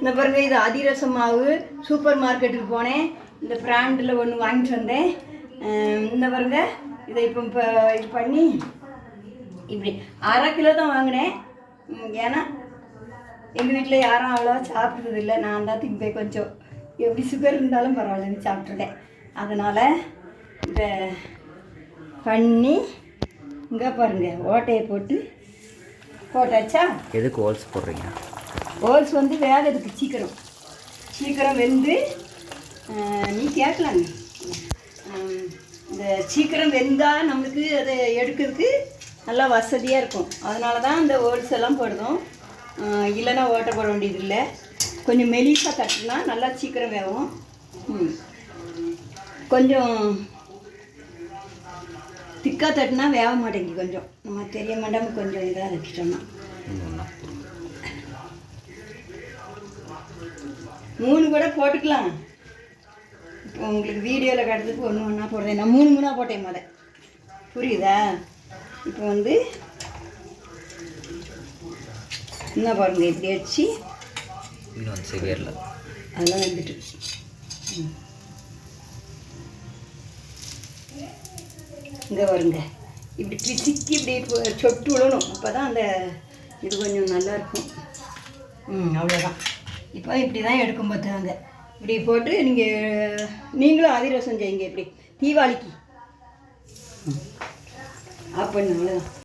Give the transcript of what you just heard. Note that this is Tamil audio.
இந்த பாருங்க இது அதிரசம் மாவு சூப்பர் மார்க்கெட்டுக்கு போனேன். இந்த பிராண்டில் ஒன்று வாங்கிட்டு வந்தேன். இந்த பாருங்க. இதை இப்போ இப்போ இது பண்ணி இப்படி அரை கிலோ தான் வாங்கினேன். ஏன்னா எங்கள் வீட்டில் யாரும் அவ்வளோவா சாப்பிட்றது இல்லை. நான் தான் திம்பேன் கொஞ்சம். எப்படி சுகர் இருந்தாலும் பரவாயில்லன்னு சாப்பிட்ருக்கேன் அதனால் இந்த பண்ணி இங்கே பாருங்க ஓட்டையை போட்டு போட்டாச்சா? எதுக்கு ஹோல்ஸ் போடுறீங்க? ஓல்ஸ் வந்து வேகிறதுக்கு சீக்கிரம். சீக்கிரம் வெந்து நீ கேட்கலாங்க இந்த சீக்கிரம் வெந்தால் நம்மளுக்கு அதை எடுக்கிறதுக்கு நல்லா வசதியாக இருக்கும். அதனால தான் இந்த ஓல்ஸ் எல்லாம் போடுறோம். இல்லைன்னா ஓட்ட போட வேண்டியது இல்லை கொஞ்சம் மெலிசாக தட்டினா நல்லா சீக்கிரம் வேகும். கொஞ்சம் திக்காக தட்டினா வேக மாட்டேங்குது கொஞ்சம். நம்ம தெரிய மாட்டாமல் கொஞ்சம் இதாக வச்சுட்டோம்னா மூணு கூட போட்டுக்கலாம். இப்போ உங்களுக்கு வீடியோவில் காட்டுறதுக்கு ஒன்று ஒன்றா போடுறேன். நான் மூணு மூணாக போட்டேன் முத. புரியுதா? இப்போ வந்து என்ன பாருங்க இப்படி வச்சு. இன்னும் சிவியரில் அதெல்லாம் வந்துட்டு. இங்கே வருங்க இப்படி பிசுக்கி இப்படி இப்போ சொட்டு விடணும். அப்போ தான் அந்த இது கொஞ்சம் நல்லா இருக்கும். ம் அவ்வளோதான் இப்போ இப்படி தான் எடுக்கும் பார்த்தாங்க. இப்படி போட்டு நீங்கள் நீங்களும் அதிரசம் செய்யுங்க இப்படி. தீபாவளிக்கு. ஆஃப் பண்ணு அவ்வளோதான்